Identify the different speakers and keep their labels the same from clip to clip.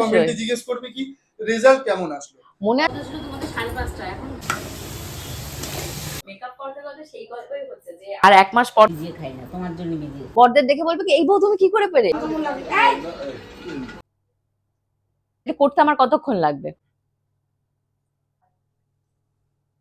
Speaker 1: কমেন্টে জিজ্ঞেস করবে কি? রেজাল্ট কেমন আসলো?
Speaker 2: মনে
Speaker 3: আসলো তোমাদের সাড়ে পাঁচটা এখন মেকআপ করতে করতে সেই গল্পই হচ্ছে যে
Speaker 2: আর এক মাস পর
Speaker 3: ভিজিয়ে খাই না তোমার জন্য ভিজিয়ে
Speaker 2: পরদের দেখে বলবে কি এই বউ তুমি কি করে পেরে এটা করতে আমার কতক্ষণ লাগবে?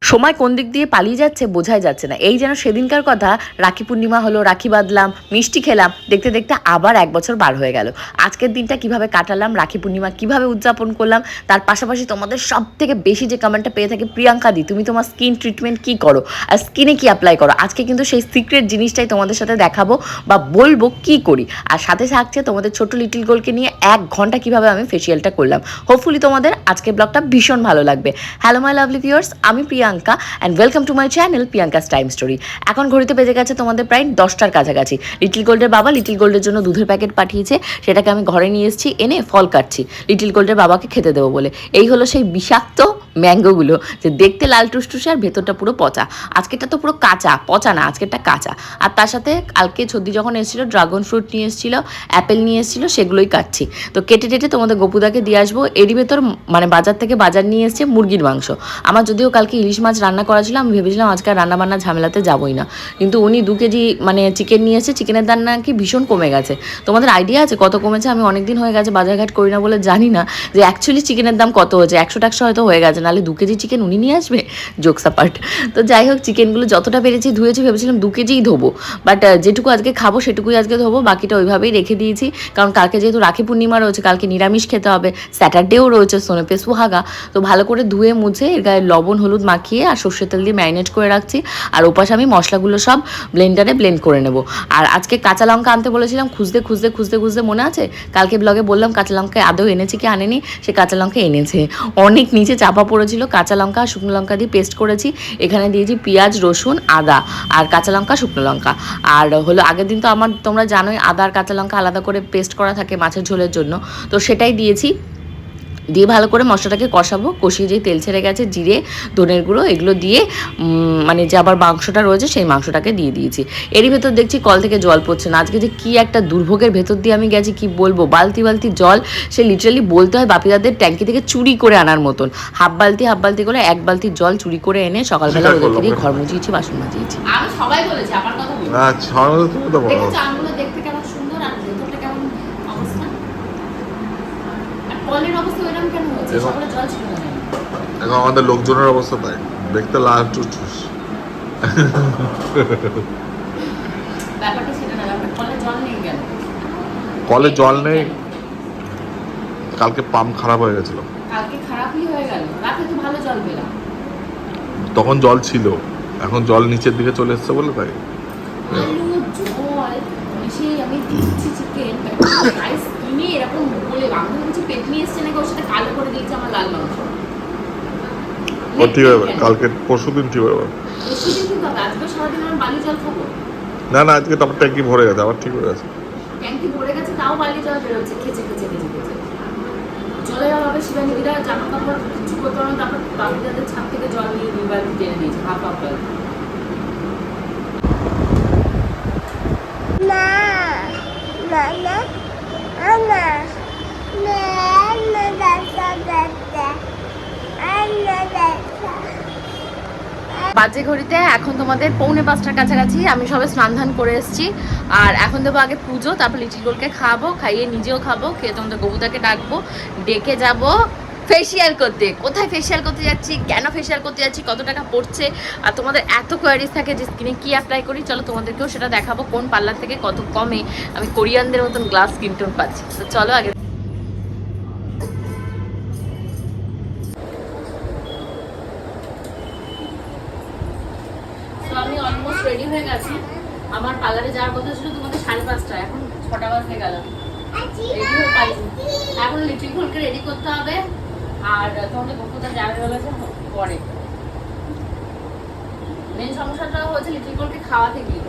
Speaker 2: সময় কোন দিক দিয়ে পালিয়ে যাচ্ছে বোঝাই যাচ্ছে না। এই যেন সেদিনকার কথা, রাখি পূর্ণিমা হলো, রাখি বাঁধলাম, মিষ্টি খেলাম, দেখতে দেখতে আবার এক বছর বার হয়ে গেল। আজকের দিনটা কীভাবে কাটালাম, রাখি পূর্ণিমা কীভাবে উদযাপন করলাম, তার পাশাপাশি তোমাদের সব থেকে বেশি যে কমেন্টটা পেয়ে থাকি প্রিয়াঙ্কা দি, তুমি তোমার স্কিন ট্রিটমেন্ট কি করো আর স্কিনে কি অ্যাপ্লাই করো? আজকে কিন্তু সেই সিক্রেট জিনিসটাই তোমাদের সাথে দেখাবো বা বলব কি করি। আর সাথে থাকছে তোমাদের ছোট লিটিল গোলকে নিয়ে এক ঘণ্টা কীভাবে আমি ফেসিয়ালটা করলাম। হোপফুলি তোমাদের আজকের ব্লগটা ভীষণ ভালো লাগবে। হ্যালো মাই লাভলি ভিউয়ার্স আমি Priyanka. And welcome to my channel Priyanka's time story এখন ঘড়িতে বেজে গেছে তোমাদের প্রায় দশটার কাছাকাছি। লিটিল গোল্ডের বাবা লিটিল গোল্ডের জন্য দুধের প্যাকেট পাঠিয়েছে, সেটাকে আমি ঘরে নিয়ে এসেছি, এনে ফল কাটছি। লিটিল গোল্ডের বাবাকে খেতে দেবো বলে। এই হলো সেই বিষাক্ত ম্যাঙ্গোগুলো, যে দেখতে লাল টুসটুসে আর ভেতরটা পুরো পচা। আজকেরটা তো পুরো কাঁচা, পচা না, আজকেরটা কাঁচা। আর তার সাথে কালকে ছদ্দি যখন এসেছিল ড্রাগন ফ্রুট নিয়ে এসেছিল অ্যাপেল নিয়ে এসেছিল, সেগুলোই কাটছি। তো কেটে টেটে তোমাদের গোপুদাকে দিয়ে আসব। এরই ভেতর মানে বাজার থেকে বাজার নিয়ে এসছে মুরগির মাংস। আমার যদিও কালকে ইলিশ মাছ রান্না করা ছিল আমি ভেবেছিলাম আজকে রান্না বান্না ঝামেলাতে যাবই না। কিন্তু উনি দু কেজি মানে চিকেন নিয়ে এসে চিকেনের দাম নাকি ভীষণ কমে গেছে। তোমাদের আইডিয়া আছে কত কমেছে? আমি অনেকদিন হয়ে গেছে বাজারঘাট করি না বলে জানি না যে অ্যাকচুয়ালি চিকেনের দাম কত হয়েছে। একশো টাকশো হয়তো হয়ে গেছে, নাহলে দু কেজি চিকেন উনি নিয়ে আসবে? জোকসা পার্ট তো যাই হোক চিকেনগুলো যতটা পেরেছি ধুয়েছি, ভেবেছিলাম দু কেজিই ধোবো। বাট যেটুকু আজকে খাব, সেটুকুই আজকে ধোবো, বাকিটা ওইভাবেই রেখে দিয়েছি। কারণ কালকে যেহেতু রাখি পূর্ণিমা রয়েছে, কালকে নিরামিষ খেতে হবে স্যাটারডেও রয়েছে সোনেপে সুহাগা। তো ভালো করে ধুয়ে মুছে, এর গায়ে লবণ, হলুদ মাখিয়ে আর সর্ষের তেল দিয়ে ম্যারিনেট করে রাখছি। আর ওপাশে আমি মশলাগুলো সব ব্লেন্ডারে ব্লেন্ড করে নেব। আর আজকে কাঁচা লঙ্কা আনতে বলেছিলাম, খুঁজতে খুঁজতে খুঁজতে খুঁজতে মনে আছে? কালকে ব্লগে বললাম, কাঁচা লঙ্কা আদৌ এনেছে কি আনেনি? সে কাঁচা লঙ্কা এনেছে। অনেক নিচে চাপা পড়েছিল, কাঁচা লঙ্কা আর শুকনো লঙ্কা দিয়ে পেস্ট করেছি। এখানে দিয়েছি পেঁয়াজ, রসুন, আদা আর কাঁচা লঙ্কা, শুকনো লঙ্কা। আর হলো আগের দিন তো আমার, তোমরা জানোই, আদা আর কাঁচা লঙ্কা আলাদা করে পেস্ট করা থাকে মাছের ঝোলের জন্য। তো সেটাই দিয়েছি। দিয়ে ভালো করে মশলাটাকে কষাবো। কষিয়ে যেই তেল ছেড়ে গেছে জিরে ধনের গুঁড়ো এগুলো দিয়ে মানে যে আবার মাংসটা রয়েছে সেই মাংসটাকে দিয়ে দিয়েছি। এরই ভেতর দেখছি কল থেকে জল পড়ছে না। আজকে যে কি একটা দুর্ভোগের ভেতর দিয়ে আমি গেছি কি বলব? বালতি বালতি জল সে লিটারালি বলতে হয় বাপিদাদের ট্যাঙ্কি থেকে চুরি করে আনার মতন। হাফ বালতি হাফ বালতি করে এক বালতি জল চুরি করে এনে সকালবেলা ওদেরকে দিয়ে ঘর মুছিয়েছি বাসন মাজিয়েছি।
Speaker 3: আমি সবাই বলেছে আমার কথা বলছি
Speaker 4: না ছাড়ানো তুমি তো বলো
Speaker 3: দেখেছ আমগুলো দেখতে কেমন সুন্দর আর ভেতরটা কেমন অবস্থা আর কলের অবস্থা ওইরকম কেন হচ্ছে
Speaker 4: এরকম-
Speaker 3: সকালে জল ছিল না
Speaker 4: এখন আমাদের লোকজনের অবস্থা তাই। দেখতে লাল টুস
Speaker 3: কলে জল নেই কেন?
Speaker 4: কলে জল নেই। কালকে পাম্প খারাপ হয়ে গেছিল।
Speaker 3: কালকে খারাপই হয়ে গেল। রাতে তো ভালো জল পেলাম।
Speaker 4: তখন জল ছিল। এখন জল নিচের দিকে চলে এসছে বলে তাই।
Speaker 3: আলু জল আমি দিচ্ছি চিকেন রাইস কিনে এরকম বলে আমি কিছু পেটনি এসছে নাকি ওর সাথে কালো করে দিয়েছে আমার লাল মাংস।
Speaker 4: ও ঠিক হয়ে কালকে পরশু দিন ঠিক
Speaker 3: হবে। আজকে সারাদিন আমার বালি জল খাব।
Speaker 4: না না আজকে তারপর ট্যাঙ্কি ভরে গেছে আবার ঠিক হয়ে গেছে।
Speaker 3: ট্যাঙ্কি ভরে গেছে তাও বালি জল বেরোচ্ছে খেচে খেচে খেচে খেচে। জলের অভাবে শিবানীদিরা জামা কাপড় কিছু করতে পারো তারপর বাবুদাদের ছাদ থেকে জল নিয়ে দুই বালতি টেনে দিয়েছে হাফ হাফ বালতি
Speaker 5: না না না না না না দাদা দাদা আন্না দাদা
Speaker 2: বাজে ঘড়িতে এখন তোমাদের পৌনে পাঁচটার কাছাকাছি আমি সবে স্নান ধান করে এসেছি। আর এখন দেবো আগে পুজো, তারপর লিটিল গোলকে খাব, খাইয়ে নিজেও খাব, খেয়ে তোমাদের গবুদাকে ডাকবো, ডেকে যাব ফেসিয়াল করতে। কোথায় ফেসিয়াল করতে যাচ্ছি? কেন ফেসিয়াল করতে যাচ্ছি? কত টাকা পড়ছে? আর তোমাদের এত কোয়ারিজ থাকে যে স্কিনে কী অ্যাপ্লাই করি? চলো তোমাদেরকেও সেটা দেখাবো, কোন পার্লার থেকে কত কমে। আমি কোরিয়ানদের মতন গ্লাস স্কিন টোন পাচ্ছি। তো চলো আগে
Speaker 3: রেডি হয়ে গেছি। আমার পার্লারে যাওয়ার কথা ছিল তোমাদের সাড়ে পাঁচটা এখন ছটা বাজতে গেল। এখন লিটিল ফুলকে রেডি করতে হবে আর তোমাদের বকুতা যাবে বলেছে পরে। মেন সমস্যাটা হচ্ছে লিটিল ফুলকে খাওয়াতে গিয়ে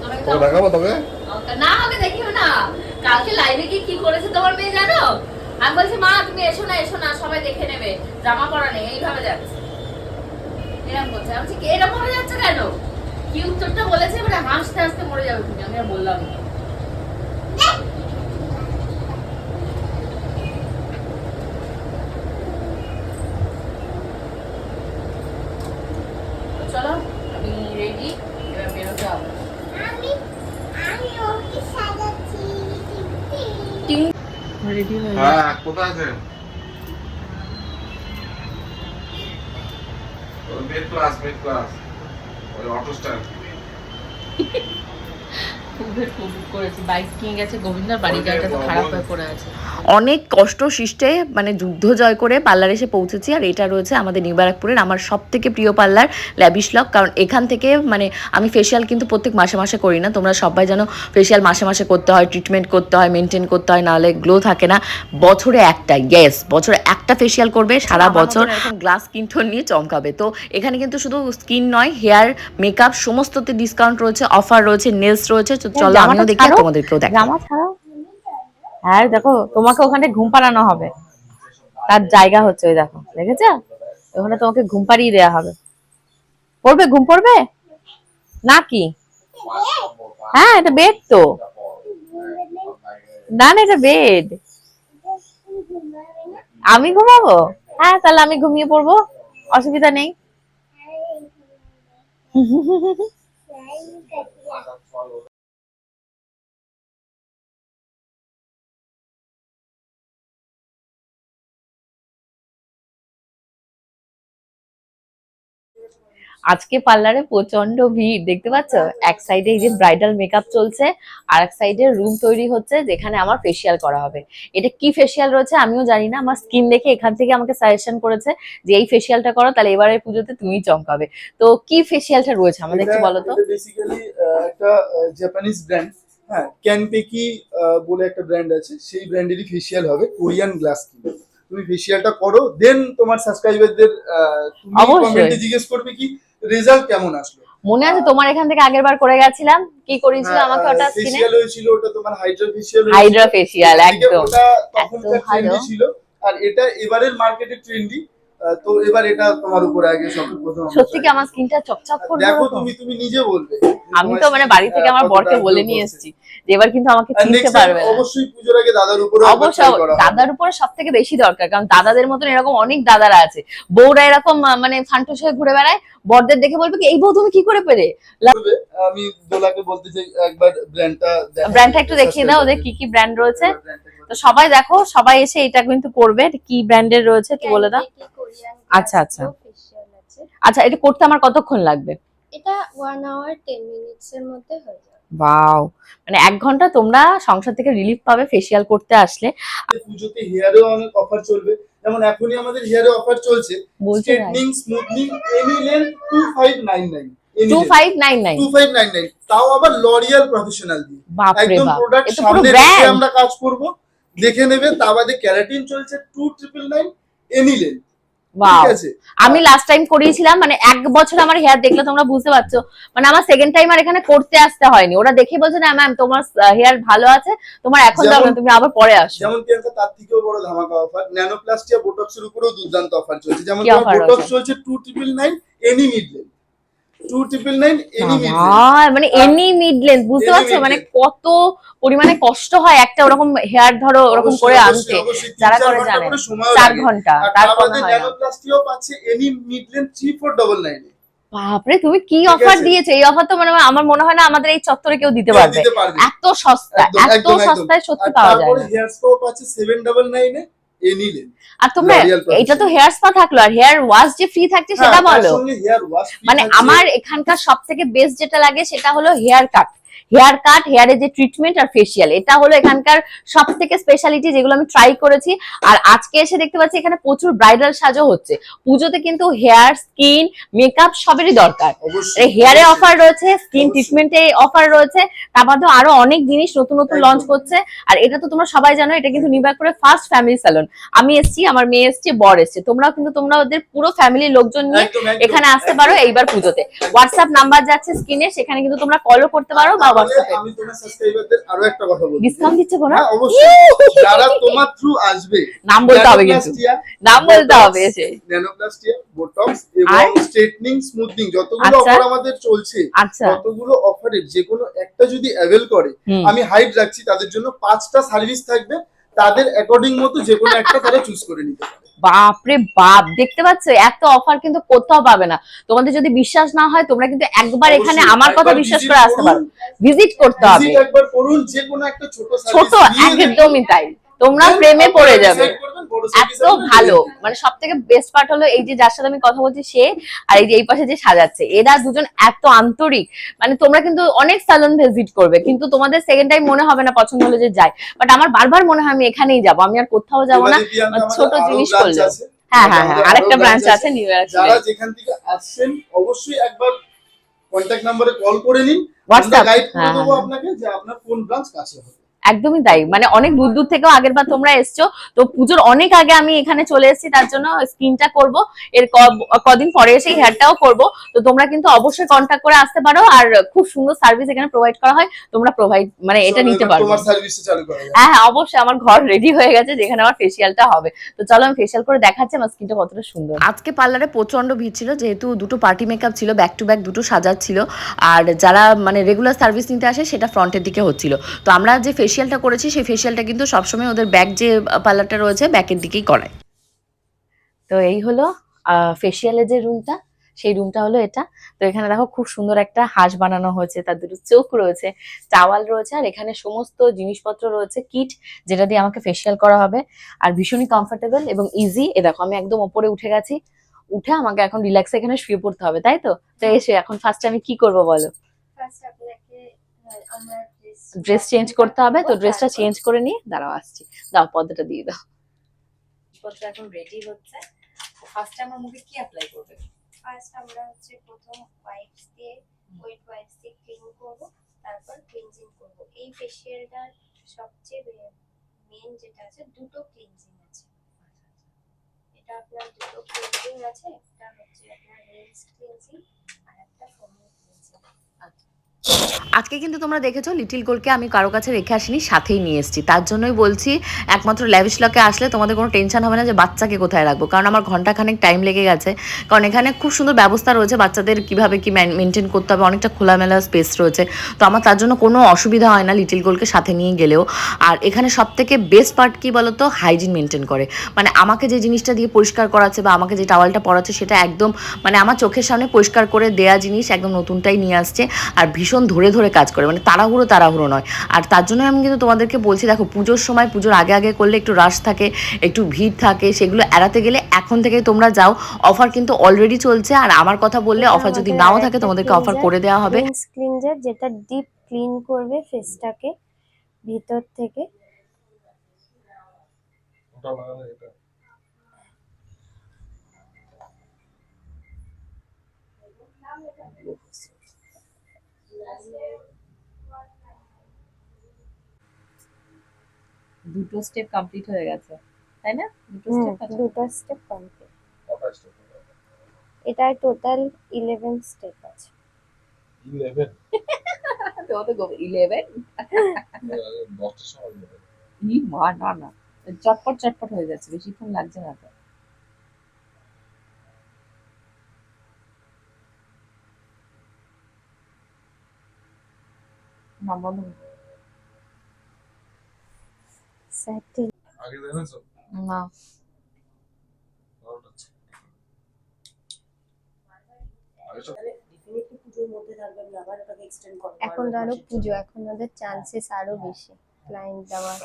Speaker 3: তোমাকে তো-
Speaker 4: দেখাবো তোকে
Speaker 3: না আমাকে দেখিও না। কালকে লাইভে কি কি করেছে তোমার মেয়ে জানো? আমি বলছি মা তুমি এসো না এসো না সবাই দেখে নেবে। জামা পরা নেই এইভাবে যাচ্ছে। এরকম বলছে। আমি এরকম হয়ে যাচ্ছে কেন? কি উত্তরটা বলেছে? মানে হাসতে হাসতে মরে যাবে তুমি। আমি বললাম চলো
Speaker 5: আমি রেডি বেরোতে হবে।
Speaker 4: রেডি হ্যাঁ কোথায় আছেন? মিড ক্লাস মিড ক্লাস ওই অটো স্ট্যান্ড
Speaker 5: উবের বুক করেছি। বাইক কিনে গেছে গোবিন্দর বাড়ি গাড়িটা তো খারাপ হয়ে পড়ে আছে।
Speaker 2: অনেক কষ্ট সৃষ্টে মানে যুদ্ধ জয় করে পার্লার এসে পৌঁছেছি। আর এটা রয়েছে আমাদের নিউ ব্যারাকপুরের আমার সব থেকে প্রিয় পার্লার ল্যাবিশ লক। কারণ এখান থেকে মানে আমি ফেসিয়াল কিন্তু প্রত্যেক মাসে মাসে করি না। তোমরা সবাই জানো ফেসিয়াল মাসে মাসে করতে হয় ট্রিটমেন্ট করতে হয় মেনটেন করতে হয় নাহলে গ্লো থাকে না। বছরে একটা ইয়েস বছরে একটা ফেসিয়াল করবে সারা বছর গ্লাস স্কিন টোন নিয়ে চমকাবে। তো এখানে কিন্তু শুধু স্কিন নয় হেয়ার মেকআপ সমস্ততে ডিসকাউন্ট রয়েছে অফার রয়েছে নেলস রয়েছে চলো আমিও দেখি তোমাদেরকেও দেখো
Speaker 3: জামা ছাড়াও হ্যাঁ দেখো তোমাকে ওখানে ঘুম পাড়ানো হবে। তার জায়গা হচ্ছে ওই দেখো দেখেছ? ওখানে তোমাকে ঘুম পাড়িয়ে দেওয়া হবে। পড়বে? ঘুম পড়বে? না কি হ্যাঁ এটা বেড তো। না না এটা বেড আমি ঘুমাবো? হ্যাঁ তাহলে আমি ঘুমিয়ে পড়ব। অসুবিধা নেই। আজকে পার্লারে প্রচণ্ড ভিড় দেখতে পাচ্ছ? এক সাইডে এই যে ব্রাইডাল মেকআপ চলছে আর এক সাইডে রুম তৈরি হচ্ছে যেখানে আমার ফেসিয়াল করা হবে। এটা কি ফেসিয়াল রয়েছে আমিও জানি না আমার স্কিন দেখে এখান থেকে আমাকে সাজেশন করেছে যে এই ফেসিয়ালটা করো তাহলে এবারের পুজোতে তুমি চমকাবে। তো কি ফেসিয়ালটা রয়েছে আমাদের একটু বলো তো?
Speaker 1: বেসিক্যালি একটা জাপানিজ ব্র্যান্ড হ্যাঁ ক্যানপেকি বলে একটা ব্র্যান্ড আছে সেই ব্র্যান্ডেরই ফেসিয়াল হবে কোরিয়ান গ্লাস স্কিন তুমি ফেসিয়ালটা করো দেন তোমার সাবস্ক্রাইবারদের তুমি
Speaker 3: অবশ্যই।
Speaker 1: কমেন্টে জিজ্ঞেস করবে কি রেজাল্ট কেমন আসলো?
Speaker 3: মনে আছে তোমার এখান থেকে আগের বার করে গেছিলাম। কি করেছিল আমাকে ওটা স্কিনে
Speaker 1: ফেসিয়াল হয়েছিল ওটা তোমার হাইড্রা ফেসিয়াল
Speaker 3: হাইড্রা ফেসিয়াল একদম।
Speaker 1: ওটা তখনকার
Speaker 3: একদম
Speaker 1: ট্রেন্ডি ছিল। আর এটা এবারের মার্কেটে ট্রেন্ডি তো এবার এটা তোমার উপরে আগে
Speaker 3: সত্যি কি আমার স্কিনটা চকচক করবে
Speaker 1: দেখো তুমি তুমি নিজে বলবে।
Speaker 3: আমি তো মানে বাড়ি থেকে আমার বরকে বলে নিয়ে এসেছি যে এবার কিন্তু আমাকে চিনতে পারবে না।
Speaker 1: অবশ্যই পুজোর আগে দাদার উপরে
Speaker 3: অবশ্যই দাদার উপরে সব থেকে বেশি দরকার কারণ দাদাদের মতন এরকম অনেক দাদারা আছে। বউরা এরকম মানে ফান্টুস হয়ে ঘুরে বেড়ায় বরদের দেখে বলবে কি এই বউ তুমি কি করে পেরে
Speaker 1: আমি দোলাকে বলতে চাই একবার ব্র্যান্ডটা
Speaker 3: ব্র্যান্ডটা একটু দেখিয়ে দাও ওদের কি কি ব্র্যান্ড রয়েছে। তো সবাই দেখো সবাই এসে এটা কিন্তু করবে কি ব্র্যান্ডের রয়েছে একটু বলে দাও। আচ্ছা, আচ্ছা। আচ্ছা এটা করতে আমার কতক্ষণ লাগবে?
Speaker 6: এটা ওয়ান আওয়ার টেন মিনিটস এর মধ্যে হয়ে যাবে।
Speaker 3: বাও মানে এক ঘণ্টা তোমরা সংসার থেকে রিলিফ পাবে ফেসিয়াল করতে আসলে।
Speaker 1: পুজোতে হেয়ারেও অনেক অফার চলবে। যেমন এখনই আমাদের হেয়ারে অফার চলছে। Straightening smoothening any length two five nine nine
Speaker 3: two five nine nine
Speaker 1: two five nine nine তাও আবার লরিয়াল প্রফেশনাল দিয়ে। একদম
Speaker 3: বাপ।
Speaker 1: প্রোডাক্ট সামনে রেখে আমরা কাজ করব। দেখে নেবে তা বাদে ক্যারাটিন চলছে two triple nine any length
Speaker 3: বাও
Speaker 1: ঠিক আছে?
Speaker 3: আমি লাস্ট টাইম করিয়েছিলাম মানে এক বছর আমার হেয়ার দেখলে তোমরা বুঝতে পারছ। মানে আমার সেকেন্ড টাইম আর এখানে করতে আসতে হয়নি। ওরা দেখে বলছে না ম্যাম তোমার হেয়ার ভালো আছে তোমার এখন দরকার তুমি আবার পরে আসো।
Speaker 1: যেমন প্রিয়াঙ্কা তার থেকেও বড় ধামাকা অফার ন্যানোপ্লাস্টিয়া বোটক্স এর উপরেও দুর্দান্ত অফার চলছে। যেমন বোটক্স চলছে two triple nine any mid
Speaker 3: মানে এনি মিড লেন্থ বুঝতে পারছ? মানে কত পরিমাণে কষ্ট হয় একটা ওরকম হেয়ার ধরো ওরকম করে আনতে। যারা করে জানে চার ঘণ্টা তার কমে না
Speaker 1: ন্যানোপ্লাস্টিয়াও পাচ্ছে any mid length three four double nine
Speaker 3: বাপরে তুমি কি অফার। দিয়েছ? এই অফার তো মানে আমার মনে হয় না আমাদের এই চত্বরে কেউ দিতে পারবে। এত সস্তা এত। সস্তায় সত্যি পাওয়া যায়
Speaker 1: হেয়ার স্পাও পাচ্ছে সেভেন ডবল নাইনে এনি লেন
Speaker 3: আর তোমরা এটা তো হেয়ার স্পা থাকল আর হেয়ার ওয়াশ যে ফ্রি থাকছে
Speaker 1: হ্যাঁ,
Speaker 3: সেটা বলো। মানে আমার এখানকার সব থেকে বেস্ট যেটা লাগে সেটা হলো হেয়ার কাট হেয়ার কাট হেয়ারের যে ট্রিটমেন্ট আর ফেসিয়াল এটা হলো এখানকার সব থেকে স্পেশালিটি যেগুলো আমি ট্রাই করেছি। আর আজকে এসে দেখতে পাচ্ছি এখানে প্রচুর ব্রাইডাল সাজও হচ্ছে। পুজোতে কিন্তু হেয়ার স্কিন মেকআপ সবেরই দরকার। হেয়ারে অফার রয়েছে স্কিন ট্রিটমেন্টে অফার রয়েছে। তার মধ্যে আরও অনেক জিনিস নতুন নতুন লঞ্চ করছে। আর এটা তো তোমরা সবাই জানো এটা কিন্তু নির্বাক করে ফার্স্ট ফ্যামিলি স্যালন আমি এসেছি আমার মেয়ে এসছে বর এসছে। তোমরাও কিন্তু তোমরা ওদের পুরো ফ্যামিলির লোকজন নিয়ে এখানে আসতে পারো এইবার পুজোতে। হোয়াটসঅ্যাপ নাম্বার যাচ্ছে স্ক্রিনে সেখানে কিন্তু তোমরা কলও করতে পারো বা হোয়াটসঅ্যাপে
Speaker 1: আমি তোমার সাবস্ক্রাইবারদের আরও একটা কথা বলব
Speaker 3: ডিসকাউন্ট দিচ্ছে কোনো?
Speaker 1: হ্যাঁ অবশ্যই। যারা তোমার থ্রু আসবে
Speaker 3: নাম বলতে হবে কিন্তু। নাম বলতে হবে এসে
Speaker 1: ন্যানোপ্লাস্টিয়া বোটক্স এবং স্ট্রেটনিং স্মুথনিং যতগুলো
Speaker 3: আচ্ছা।
Speaker 1: অফার আমাদের চলছে
Speaker 3: আচ্ছা।
Speaker 1: ততগুলো অফারের যে কোনো একটা যদি অ্যাভেল করে আমি হাইট রাখছি তাদের জন্য পাঁচটা সার্ভিস থাকবে তাদের অ্যাকর্ডিং মতো যে কোনো একটা তারা চুজ করে নিতে পারে
Speaker 3: বাপরে বাপ দেখতে পাচ্ছ? এত অফার কিন্তু কোথাও পাবে না। তোমাদের যদি বিশ্বাস না হয় তোমরা কিন্তু একবার এখানে আমার কথা বিশ্বাস করে আসতে পারো। ভিজিট করতে হবে।
Speaker 1: ছোট।
Speaker 3: একদমই তাই। তোমরা প্রেমে পড়ে যাবে। এত ভালো। মানে সব থেকে বেস্ট পার্ট হলো এই যে যার সাথে আমি কথা বলছি সে আর এই যে এই পাশে যে সাজাচ্ছে। এরা দুজন এত আন্তরিক। মানে তোমরা কিন্তু অনেক স্যালন ভিজিট করবে কিন্তু তোমাদের সেকেন্ড টাইম মনে হবে না পছন্দ হলে যে যাই বাট আমার বারবার মনে হয় আমি এখানেই যাব। আমি আর কোথাও যাব না।
Speaker 1: আমাদের
Speaker 3: ছোট জিনিস করলে। হ্যাঁ হ্যাঁ হ্যাঁ। আরেকটা ব্রাঞ্চ আছে নিউ ইয়র্ক
Speaker 1: যারা যেখান থেকে আসছেন অবশ্যই একবার কন্ট্যাক্ট নাম্বারে কল করে নিন।
Speaker 3: হোয়াটসঅ্যাপ
Speaker 1: গাইড করে
Speaker 3: হ্যাঁ
Speaker 1: দেবো
Speaker 3: হ্যাঁ।
Speaker 1: আপনাকে যে আপনার কোন ব্রাঞ্চ কাছে হবে।
Speaker 3: একদমই তাই মানে অনেক দূর দূর থেকেও আগের বার তোমরা এসছো। তো পুজোর অনেক আগে আমি এখানে চলে এসেছি তার জন্য স্কিনটা করব। এর কদিন পরে এসে হেয়ারটাও করব। তো তোমরা কিন্তু অবশ্যই কন্ট্যাক্ট করে আসতে পারো। আর খুব সুন্দর সার্ভিস এখানে প্রোভাইড করা হয়। তোমরা প্রোভাইড মানে এটা নিতে পারো।
Speaker 1: তোমার সার্ভিসটা চালু করা
Speaker 3: হ্যাঁ হ্যাঁ অবশ্যই। আমার ঘর রেডি হয়ে গেছে যেখানে আমার ফেসিয়ালটা হবে। তো চলো আমি ফেসিয়াল করে দেখাচ্ছি আমার স্কিনটা কতটা সুন্দর।
Speaker 2: আজকে পার্লারে প্রচণ্ড ভিড় ছিল যেহেতু দুটো পার্টি মেকআপ ছিল ব্যাক টু ব্যাক দুটো সাজার ছিল আর যারা মানে রেগুলার সার্ভিস নিতে আসে সেটা ফ্রন্টের দিকে হচ্ছিল। তো আমরা যে ফেসিয়ালটা করেছি, সেই ফেসিয়ালটা কিন্তু সবসময় ওদের ব্যাক যে পার্লারটা রয়েছে ব্যাকের দিকেই করায়।
Speaker 3: তো এই হলো ফেসিয়ালের যে রুমটা সেই রুমটা হলো এটা। তো এখানে দেখো খুব সুন্দর একটা হাঁস বানানো হয়েছে, তার দুটো চোখ রয়েছে টাওয়াল রয়েছে, আর এখানে সমস্ত জিনিসপত্র রয়েছে কিট যেটা দিয়ে আমাকে ফেসিয়াল করা হবে। আর ভীষণই কমফোর্টেবল এবং ইজি এ দেখো, আমি একদম ওপরে উঠে গেছি। উঠে আমাকে এখন রিল্যাক্সে এখানে শুয়ে পড়তে হবে, তাই তো? তো এসে এখন ফার্স্ট আমি কি করব বলো?
Speaker 6: ফার্স্ট আমরা ড্রেস
Speaker 3: ড্রেস চেঞ্জ করতে হবে তো ড্রেসটা চেঞ্জ করে নিয়ে দাঁড়াও আসছি। দাও পর্দাটা দিয়ে দাও। এখন রেডি হচ্ছে। ফার্স্টে আমার মুখে কি অ্যাপ্লাই করবে?
Speaker 6: ফার্স্ট আমরা হচ্ছে প্রথম দিয়ে দিয়ে ক্লিন করব তারপর ক্লিনজিং করব। এই ফেশিয়ালটার সবচেয়ে মেন যেটা আছে দুটো ক্লিনজিং আছে। এটা আপনার দুটো ক্লিনজিং আছে একটা হচ্ছে আপনার রেলস ক্লিনজিং আর একটা ফোমিং ক্লিনজিং
Speaker 2: আজকে কিন্তু তোমরা দেখেছ লিটিল গোলকে আমি কারও কাছে রেখে আসিনি, সাথেই নিয়ে এসেছি। তার জন্যই বলছি, একমাত্র ল্যাভিশ লকে আসলে তোমাদের কোনো টেনশন হবে না যে বাচ্চাকে কোথায় রাখব। কারণ আমার ঘন্টাখানেক টাইম লেগে গেছে। কারণ এখানে খুব সুন্দর ব্যবস্থা রয়েছে, বাচ্চাদের কীভাবে কি মেনটেন করতে হবে, অনেকটা খোলামেলা স্পেস রয়েছে। তো আমার তার জন্য কোনো অসুবিধা হয় না লিটিল গোলকে সাথে নিয়ে গেলেও। আর এখানে সব থেকে বেস্ট পার্ট কি বলতো? হাইজিন মেনটেন করে। মানে আমাকে যে জিনিসটা দিয়ে পরিষ্কার করাচ্ছে বা আমাকে যে টাওয়ালটা পরাচ্ছে, সেটা একদম মানে আমার চোখের সামনে পরিষ্কার করে দেয়া জিনিস একদম নতুনটাই নিয়ে আসছে। আর ভীষণ ধরে ধরে কাজ করে মানে তাড়াহুড়ো তাড়াহুড়ো নয়। আর তার জন্য আমি কিন্তু তোমাদেরকে বলছি দেখো পুজোর সময় পুজোর আগে আগে করলে একটু রাশ থাকে একটু ভিড় থাকে সেগুলো এড়াতে গেলে এখন থেকে তোমরা যাও। অফার কিন্তু অলরেডি চলছে আর আমার কথা বললে অফার যদি নাও থাকে তোমাদেরকে অফার করে দেওয়া হবে।
Speaker 6: ক্লিনজার যেটা ডিপ ক্লিন করবে ফেসটাকে ভিতর থেকে।
Speaker 3: দুটো স্টেপ কমপ্লিট হয়ে গেছে তাই না? দুটো স্টেপ আছে।
Speaker 6: দুটো স্টেপ কমপ্লিট এটা টোটাল ইলেভেন স্টেপ আছে।
Speaker 3: তোমাদের ইলেভেন ই মা না না। চটপট চটপট হয়ে যাচ্ছে বেশিক্ষণ লাগছে না তো। না বন্ধ
Speaker 6: সেটিং
Speaker 4: আগে দেখেছ?
Speaker 3: না।
Speaker 6: এখন তো আরও পুজো এখন ওদের চান্সেস আরও বেশি ক্লায়েন্ট দেওয়ার।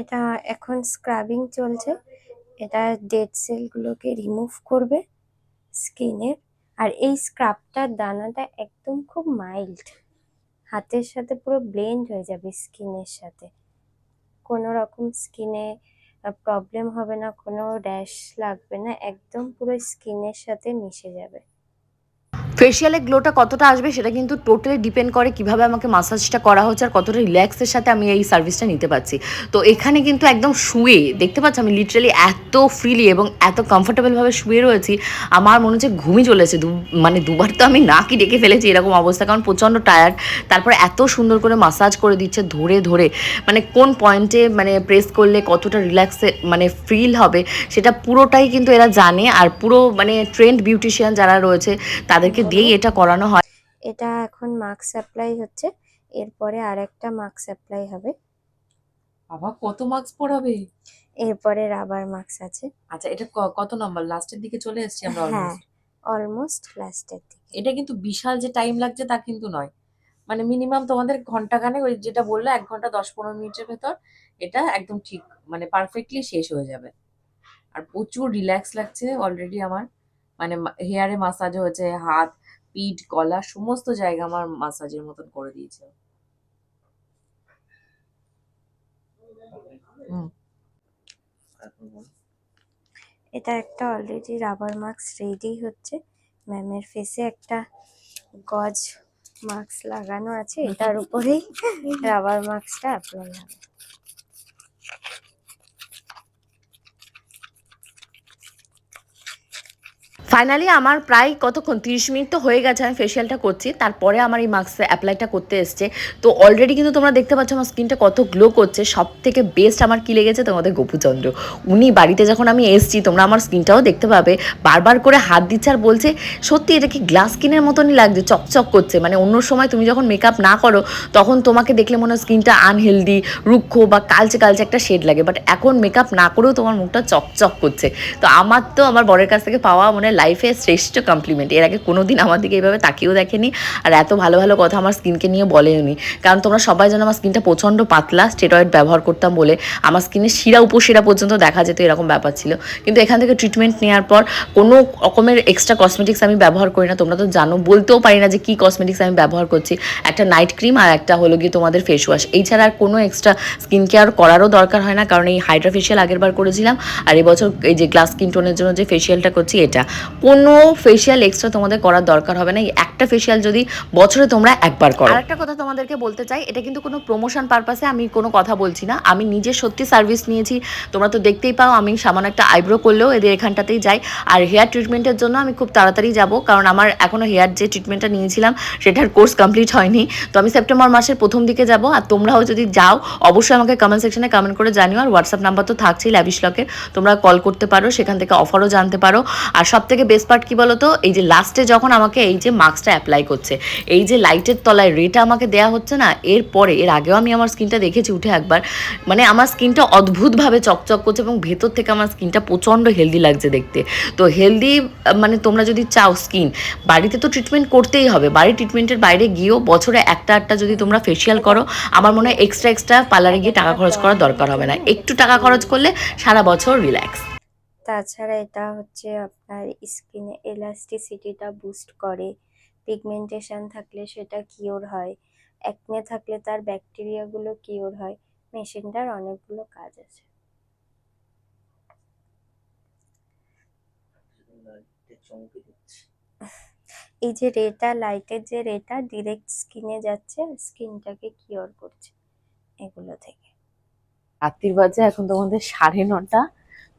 Speaker 6: এটা এখন স্ক্রাবিং চলছে। এটা ডেড সেলগুলোকে রিমুভ করবে স্কিনের আর এই স্ক্রাবটার দানাটা একদম খুব মাইল্ড হাতের সাথে পুরো ব্লেন্ড হয়ে যাবে স্কিনের সাথে। কোনো রকম স্কিনে প্রবলেম হবে না, কোনো র্যাশ লাগবে না, একদম পুরো স্কিনের সাথে মিশে যাবে।
Speaker 2: ফেসিয়ালের গ্লোটা কতটা আসবে সেটা কিন্তু টোটালি ডিপেন্ড করে কীভাবে আমাকে মাসাজটা করা হচ্ছে আর কতটা রিল্যাক্সের সাথে আমি এই সার্ভিসটা নিতে পারছি। তো এখানে কিন্তু একদম শুয়ে, দেখতে পাচ্ছি আমি লিটারালি এত ফ্রিলি এবং এত কমফোর্টেবলভাবে শুয়ে রয়েছি, আমার মনে হচ্ছে ঘুমই চলেছে দু মানে দুবার তো আমি নাকি ডেকে ফেলেছি এরকম অবস্থা, কারণ প্রচণ্ড টায়ার্ড তারপর এত সুন্দর করে মাসাজ করে দিচ্ছে ধরে ধরে। মানে কোন পয়েন্টে মানে প্রেস করলে কতটা রিল্যাক্সে মানে ফিল হবে সেটা পুরোটাই কিন্তু এরা জানে। আর পুরো মানে ট্রেন্ড বিউটিশিয়ান যারা রয়েছে, তাদেরকে দিয়েই এটা করানো হয়।
Speaker 6: এটা এখন মাস্ক অ্যাপ্লাই হচ্ছে। এরপরে আর একটা মাস্ক অ্যাপ্লাই হবে।
Speaker 3: বাবা কত মার্কস পড়াবে
Speaker 6: এরপরে রাবার মার্কস আছে।
Speaker 3: আচ্ছা এটা ক- কত নাম্বার? লাস্টের দিকে চলে এসেছি আমরা
Speaker 6: হ্যাঁ
Speaker 3: অলমোস্ট
Speaker 6: অলমোস্ট লাস্টের দিকে।
Speaker 3: এটা কিন্তু বিশাল যে টাইম লাগছে তা কিন্তু নয়। মানে মিনিমাম তোমাদের ঘণ্টা খানেক ওই যেটা বলল এক ঘণ্টা দশ পনেরো মিনিটের ভেতর এটা একদম ঠিক মানে পারফেক্টলি শেষ হয়ে যাবে। আর প্রচুর রিল্যাক্স লাগছে অলরেডি আমার। মানে হেয়ারে মাসাজ হয়েছে হাত পিঠ গলা সমস্ত জায়গা আমার মাসাজের মতন করে দিয়েছে।
Speaker 6: এটা একটা অলরেডি রাবার মাস্ক রেডি হচ্ছে। ম্যামের ফেসে একটা গজ মাস্ক লাগানো আছে। এটার উপরেই রাবার মার্কসটা অ্যাপ্লাই হবে।
Speaker 2: ফাইনালি আমার প্রায় কতক্ষণ, তিরিশ মিনিট তো হয়ে গেছে, আমি ফেশিয়ালটা করছি। তারপরে আমার এই মাস্ক অ্যাপ্লাইটা করতে এসছে। তো অলরেডি কিন্তু তোমরা দেখতে পাচ্ছ আমার স্কিনটা কত গ্লো করছে। সব থেকে বেস্ট আমার কী লেগেছে তোমাদের গোপুচন্দ্র। উনি বাড়িতে যখন আমি এসছি, তোমরা আমার স্কিনটাও দেখতে পাবে। বারবার করে হাত দিচ্ছে আর বলছে, সত্যি এটা কি গ্লাস স্কিনের মতনই লাগছে, চকচক করছে। মানে অন্য সময় তুমি যখন মেকআপ না করো, তখন তোমাকে দেখলে মনে হয় স্কিনটা আনহেলদি রুক্ষ বা কালচে কালচে একটা শেড লাগে। বাট এখন মেকআপ না করেও তোমার মুখটা চকচক করছে। তো আমার তো আমার বরের কাছ থেকে পাওয়া মানে লাইফে শ্রেষ্ঠ কমপ্লিমেন্ট এর আগে কোনো দিন আমার দিকে এইভাবে তাকিয়েও দেখেনি, আর এত ভালো ভালো কথা আমার স্কিনকে নিয়ে বলেনি কারণ তোমরা সবাই জানো আমার স্কিনটা প্রচণ্ড পাতলা স্টেরয়েড ব্যবহার করতাম বলে। আমার স্কিনে শিরা উপশিরা পর্যন্ত দেখা যেত, এরকম ব্যাপার ছিল। কিন্তু এখান থেকে ট্রিটমেন্ট নেওয়ার পর কোনো রকমের এক্সট্রা কসমেটিক্স আমি ব্যবহার করি না। তোমরা তো জানো, বলতেও পারি না যে কী কসমেটিক্স আমি ব্যবহার করছি। একটা নাইট ক্রিম আর একটা হলো গিয়ে তোমাদের ফেস ওয়াশ এই আর কোনো এক্সট্রা স্কিন কেয়ার করারও দরকার হয় না। কারণ এই হাইড্রা ফেশিয়াল আগের বার করেছিলাম, আর এবছর এই যে গ্লাস স্কিন টোনের জন্য যে ফেশিয়ালটা করছি, এটা। কোনো ফেশিয়াল এক্সট্রা তোমাদের করার দরকার হবে না। এই একটা ফেশিয়াল যদি বছরে তোমরা একবার করো। আরেকটা কথা তোমাদেরকে বলতে চাই, এটা কিন্তু কোনো প্রমোশন পারপাসে আমি কোনো কথা বলছি না। আমি নিজে সত্যি সার্ভিস নিয়েছি। তোমরা তো দেখতেই পাও, আমি সামান্য একটা আইব্রো করলেও এদের এখানটাতেই যাই। আর হেয়ার ট্রিটমেন্টের জন্য আমি খুব তাড়াতাড়ি যাব, কারণ আমার এখনও হেয়ার যে ট্রিটমেন্টটা নিয়েছিলাম, সেটার কোর্স কমপ্লিট হয়নি। তো আমি সেপ্টেম্বর মাসের প্রথম দিকে যাব, আর তোমরাও যদি যাও, অবশ্যই আমাকে কমেন্ট সেকশনে কমেন্ট করে জানিও। আর হোয়াটসঅ্যাপ নাম্বার তো থাকছেই ল্যাবিশ লকের তোমরা কল করতে পারো, সেখান থেকে অফারও জানতে পারো। আর সব থেকে বেস্ট পার্ট কি বলো তো এই যে লাস্টে যখন আমাকে এই যে মাস্কটা অ্যাপ্লাই করছে, এই যে লাইটের তলায় রেটা আমাকে দেয়া হচ্ছে না, এর পরে, এর আগেও আমি আমার স্কিনটা দেখেছি উঠে একবার মানে আমার স্কিনটা অদ্ভুতভাবে চকচক করছে এবং ভেতর থেকে আমার স্কিনটা প্রচণ্ড হেলদি লাগছে দেখতে। তো হেলদি মানে তোমরা যদি চাও স্কিন বাড়িতে তো ট্রিটমেন্ট করতেই হবে। বাড়ির ট্রিটমেন্টের বাইরে গিয়েও বছরে একটা একটা যদি তোমরা ফেসিয়াল করো, আমার মনে হয় এক্সট্রা এক্সট্রা পার্লারে গিয়ে টাকা খরচ করার দরকার হবে না। একটু টাকা খরচ করলে সারা বছর রিল্যাক্স
Speaker 6: তাছাড়া এটা হচ্ছে আপনার স্কিনে এলাস্টিসিটিটা বুস্ট করে। পিগমেন্টেশন থাকলে সেটা কিওর হয়। একনে থাকলে তার ব্যাকটেরিয়াগুলো কিওর হয়। মেশিনটার অনেকগুলো কাজ আছে। এই যে রেটা লাইটের যে রেটা ডিরেক্ট স্কিনে যাচ্ছে স্কিনটাকে কিওর করছে। এগুলো থেকে।
Speaker 3: রাত্রির বাজে, এখন তোমাদের সাড়ে নটা।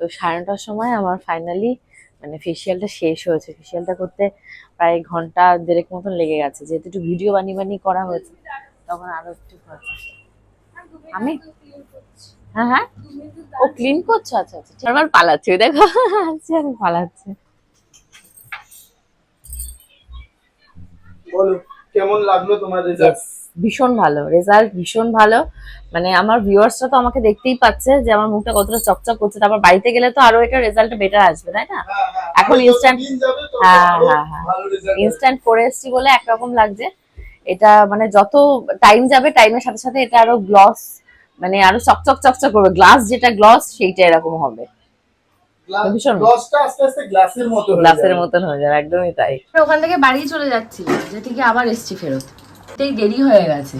Speaker 3: তো সাড়ে নটার সময় আমার ফাইনালি মানে ফেসিয়ালটা শেষ হয়েছে। ফেসিয়ালটা করতে প্রায় ঘণ্টা দেড়েক মতন লেগে গেছে। যেহেতু একটু ভিডিও বানিয়ে বানিয়ে করা হয়েছে তখন আরও একটু আমি? হ্যাঁ হ্যাঁ। ও ক্লিন করছ? আচ্ছা আচ্ছা আমার পালাচ্ছে ওই দেখো। আচ্ছা আমি পালাচ্ছে।
Speaker 1: বলো কেমন লাগল তোমার রেজাল্ট
Speaker 3: ভীষণ ভালো রেজাল্ট ভীষণ ভালো। মানে আমার ভিউয়ার্সরা তো আমাকে দেখতেই পাচ্ছে যে আমার মুখটা কতটা চকচক করছে। তারপর বাড়িতে গেলে তো আরও এটা রেজাল্ট বেটার আসবে তাই না? এখন instant- হ্যাঁ, হ্যাঁ, হ্যাঁ। ইনস্ট্যান্ট করে এসছি বলে একরকম লাগছে। এটা মানে যত টাইম যাবে টাইমের সাথে সাথে এটা আরও গ্লস মানে আরও চকচক চকচক করবে। গ্লাস যেটা গ্লস সেইটা এরকম হবে।
Speaker 1: গ্লাসের মতো
Speaker 3: গ্লাসের মতন হয়ে যাবে একদমই তাই।
Speaker 2: ওখান থেকে বাড়ি চলে যাচ্ছি যে থেকে আবার এসছি ফেরত। তাই দেরি হয়ে গেছে।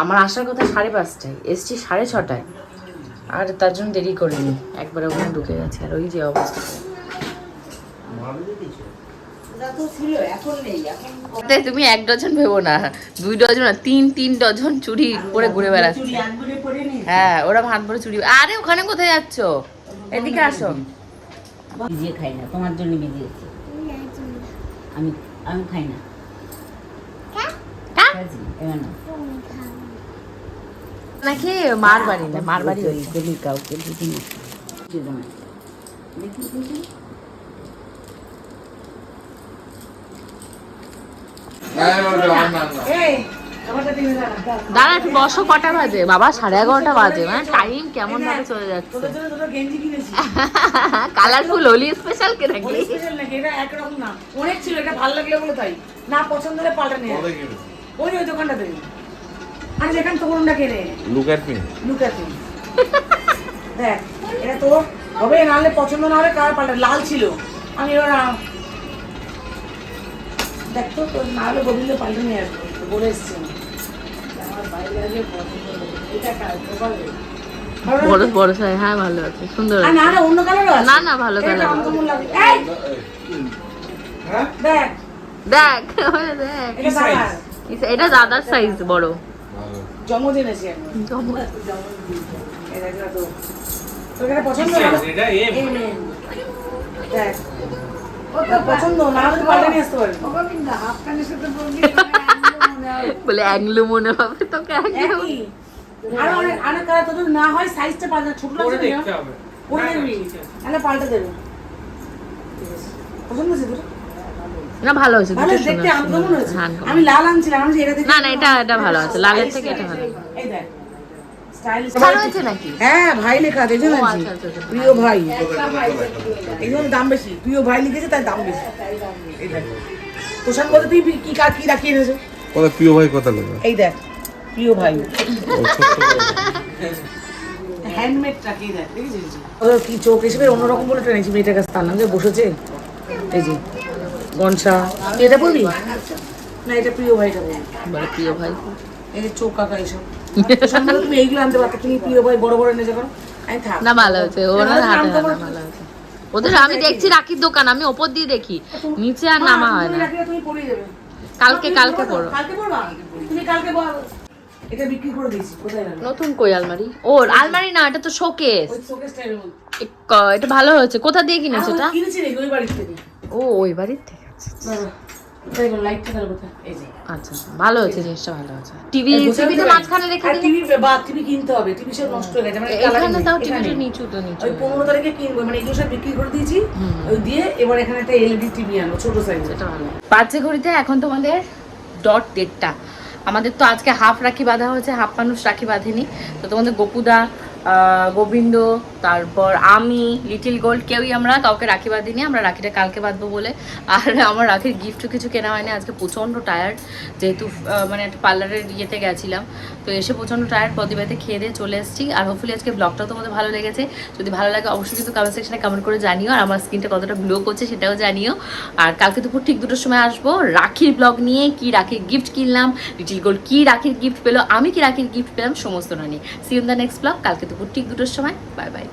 Speaker 2: আমার আসার কথা সাড়ে পাঁচটায় এসছি সাড়ে ছটায়। আর তার জন্য দেরি করিনি একবারে ওখানে ঢুকে গেছে। আর ওই যে অবস্থা। তুমি এক ডজন ভেবো না দুই ডজন না তিন তিন ডজন চুড়ি পরে ঘুরে বেড়াচ্ছে। হ্যাঁ ওরা ভাত ভরে চুড়ি আরে ওখানে কোথায় যাচ্ছ? এদিকে আসো।
Speaker 7: ভিজিয়ে খাই না তোমার জন্য ভিজিয়েছি আমি আমি খাই না।
Speaker 2: নাকি মার বাড়ি না মার বাড়ি
Speaker 7: ওই গলি কাউকে দিদি।
Speaker 3: দাঁড়া একটু বসো কটা বাজে? বাবা সাড়ে এগারোটা বাজে। মানে টাইম কেমন ভাবে চলে যাচ্ছে।
Speaker 8: গেঞ্জি কিনেছি।
Speaker 3: কালারফুল হোলি স্পেশাল কে নাকি?
Speaker 8: এটা একরকম না। অনেক ছিল এটা ভালো লাগলে বলে তাই। না পছন্দ হলে পাল্টা নিয়ে। ওই ওই দোকানটাতে। আর যেখানে তখন ওটা কেনে
Speaker 4: look at me
Speaker 8: look at me। দেখ এটা তোর হবে নাহলে পছন্দ না হলে কার পাল্টা? লাল ছিল। আমি এবার দেখ তো তোর না হলে গোবিন্দ পাল্টে নিয়ে আসব বলে এসছি আমার বাইরে আগে এটা কার?
Speaker 3: বড় বড় সাইজ হ্যাঁ ভালো আছে সুন্দর
Speaker 8: না না অন্য কালারও আছে।
Speaker 3: না, না, ভালো
Speaker 8: দেখ।
Speaker 3: দেখ দেখ।
Speaker 8: এটা
Speaker 3: দাদার সাইজ বড়
Speaker 8: জন্মদিন এসে একবার এটা একটা এটা পছন্দ না এম এম দেখ পছন্দ না হলে পাল্টে নিয়ে আসতে পারবি।
Speaker 3: বলে অ্যাংলো মনে হবে তোকে অ্যাংলো।
Speaker 8: অনেক অনেক না হয় সাইজটা পাল্টে ছোট লাগছে না। পরে দেখবি। তাহলে পাল্টে দেবে। পছন্দ আছে তোর?
Speaker 3: না ভালো হয়েছে
Speaker 8: ভালো দেখতে আনকমন হয়েছে।
Speaker 3: হ্যাঁ,
Speaker 8: আমি লাল আনছিলাম আমি এটা দেখে
Speaker 3: না, না, এটা- এটা ভালো আছে। লালের থেকে এটা ভালো।
Speaker 8: এই দেখ। হ্যাঁ ভাই লেখা আছে।
Speaker 3: আচ্ছা, আচ্ছা, আচ্ছা।
Speaker 8: প্রিয় ভাই। এই জন্য দাম বেশি। প্রিয় ভাই লিখেছে তাই দাম বেশি। তোষান বলতে তুই কি কার কি রাখিয়ে এনেছো?
Speaker 4: কথা প্রিয় ভাই কথা লেখা।
Speaker 8: এই দেখ প্রিয় ভাই।
Speaker 4: ও
Speaker 8: হ্যান্ডমেড রাখিয়ে দেখ দেখেছিস? ওদের কি চোখ হিসেবে অন্যরকম বলে টেনেছি মেয়েটার কাছে তার নাম যে বসেছে। এই যে। গনসা এটা বলবি? না এটা প্রিয় ভাইটা বলবি
Speaker 3: বলে প্রিয় ভাই।
Speaker 8: এই যে চোখ কাকা এইসব তোষান তুমি এইগুলো আনতে পারতো তুমি প্রিয় ভাই বড় বড় আমি থাক।
Speaker 3: না ভালো হাতে
Speaker 8: বল-
Speaker 3: ভালো ওদের আমি দেখছি রাখির দোকান আমি ওপর দিয়ে দেখি। নিচে আর নামা হয় না। কালকে কালকে? পড়ো
Speaker 8: কালকে পড়বা তুমি কালকে বল। এটা বিক্রি করে দিয়েছি কোথায়
Speaker 3: নতুন কই আলমারি? ও আলমারি না এটা তো শোকেস। এটা ভালো হয়েছে। কোথা দিয়ে কিনেছো এটা?
Speaker 8: কিনেছি ওই বাড়ি থেকে।
Speaker 3: ও ওই বাড়ির থেকে। আচ্ছা।
Speaker 8: দাঁড়া, কোথায় গেল লাইটটা গেল কোথায় এই যে
Speaker 3: ভালো হয়েছে জিনিসটা ভালো হয়েছে। টিভি
Speaker 8: এই বোঝাতে
Speaker 3: মাঝখানে রেখে
Speaker 8: টিভি বা টিভি কিনতে হবে টিভি সব নষ্ট হয়ে গেছে। মানে
Speaker 3: এখানে তাও টিভিটা নিচু তো নিচু।
Speaker 8: ওই পনেরো তারিখে কিনবো মানে এগুলো সব বিক্রি করে দিয়েছি ওই দিয়ে এবার এখানে একটা এলইডি টিভি আনব ছোট সাইজ
Speaker 3: সেটা ভালো। বাচ্চা ঘড়িতে এখন তোমাদের ডট ডেটটা আমাদের তো আজকে হাফ রাখি বাঁধা হয়েছে হাফ মানুষ রাখি বাঁধেনি। তো তোমাদের গোপুদা গোবিন্দ, তারপর আমি লিটিল গোল্ড কেউই আমরা কাউকে রাখি বাঁধিনি আমরা রাখিটা কালকে বাঁধবো বলে। আর আমার রাখির গিফটও কিছু কেনা হয়নি, আজকে প্রচণ্ড টায়ার্ড যেহেতু মানে একটা পার্লারের ইয়েতে গেছিলাম। তো এসে প্রচণ্ড টায়ার্ড প্রতিবাদে খেয়ে দিয়ে চলে এসেছি। আর হোপফুলি আজকে ব্লগটাও তোমাদের ভালো লেগেছে। যদি ভালো লাগে অবশ্যই কিন্তু কমেন্ট সেকশনে কমেন্ট করে জানিও। আর আমার স্কিনটা কতটা গ্লো করছে সেটাও জানিও। আর কালকে দুপুর ঠিক দুটোর সময় আসব, রাখির ব্লগ নিয়ে কি রাখির গিফট কিনলাম লিটিল গোল্ড কি রাখির গিফট পেল, আমি কি রাখির গিফট পেলাম, সমস্ত না নিয়ে। See in the next vlog কালকে দুপুর ঠিক দুটোর সময় বাই বাই